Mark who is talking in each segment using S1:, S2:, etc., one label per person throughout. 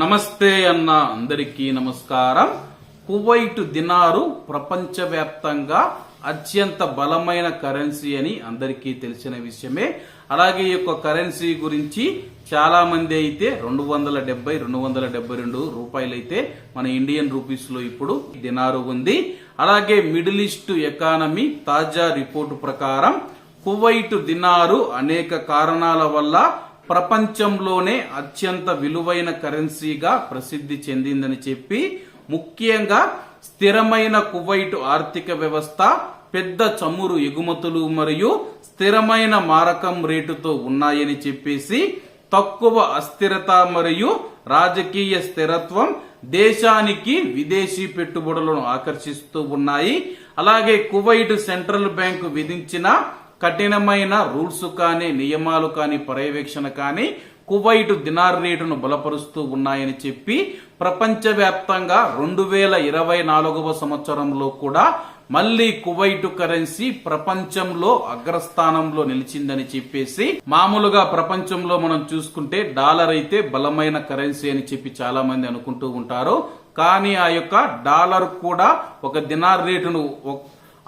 S1: నమస్తే అన్న అందరికీ నమస్కారం. కువైట్ దినారు ప్రపంచవ్యాప్తంగా అత్యంత బలమైన కరెన్సీ అని అందరికీ తెలిసిన విషయమే. అలాగే ఈ యొక్క కరెన్సీ గురించి చాలా మంది అయితే రెండు వందల డెబ్బై రెండు వందల డెబ్బై రెండు రూపాయలైతే మన ఇండియన్ రూపీస్లో ఇప్పుడు దినారు ఉంది. అలాగే మిడిల్ ఈస్ట్ ఎకానమీ తాజా రిపోర్టు ప్రకారం కువైట్ దినారు అనేక కారణాల వల్ల ప్రపంచంలోనే అత్యంత విలువైన కరెన్సీగా ప్రసిద్ధి చెందిందని చెప్పి ముఖ్యంగా స్థిరమైన కువైట్ ఆర్థిక వ్యవస్థ పెద్ద చమురు ఎగుమతులు మరియు స్థిరమైన మారకం రేటుతో ఉన్నాయని చెప్పేసి తక్కువ అస్థిరత మరియు రాజకీయ స్థిరత్వం దేశానికి విదేశీ పెట్టుబడులను ఆకర్షిస్తూ ఉన్నాయి. అలాగే కువైట్ సెంట్రల్ బ్యాంకు విధించిన కఠినమైన రూల్స్ కానీ నియమాలు కానీ పర్యవేక్షణ కానీ కువైట్ దినార్ రేటును బలపరుస్తూ ఉన్నాయని చెప్పి ప్రపంచవ్యాప్తంగా రెండు వేల ఇరవై నాలుగవ సంవత్సరంలో కూడా మళ్ళీ కువైట్ కరెన్సీ ప్రపంచంలో అగ్రస్థానంలో నిలిచిందని చెప్పేసి మామూలుగా ప్రపంచంలో మనం చూసుకుంటే డాలర్ అయితే బలమైన కరెన్సీ అని చెప్పి చాలా మంది అనుకుంటూ ఉంటారు. కానీ ఆ యొక్క డాలర్ కూడా ఒక దినార్ రేటును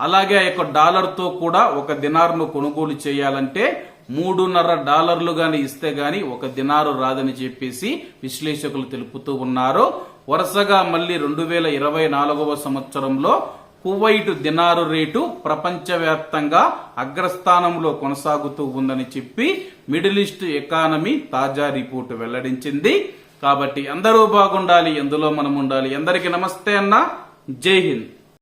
S1: అలాగే ఆ యొక్క డాలర్తో కూడా ఒక దినార్ను కొనుగోలు చేయాలంటే మూడున్నర డాలర్లు గాని ఇస్తే గాని ఒక దినారు రాదని చెప్పేసి విశ్లేషకులు తెలుపుతూ ఉన్నారు. వరుసగా మళ్ళీ రెండు వేల ఇరవై నాలుగవ సంవత్సరంలో కువైట్ దినారు రేటు ప్రపంచవ్యాప్తంగా అగ్రస్థానంలో కొనసాగుతూ ఉందని చెప్పి మిడిల్ ఈస్ట్ ఎకానమీ తాజా రిపోర్టు వెల్లడించింది. కాబట్టి అందరూ బాగుండాలి ఎందులో మనం ఉండాలి. అందరికీ నమస్తే అన్న. జై హింద్.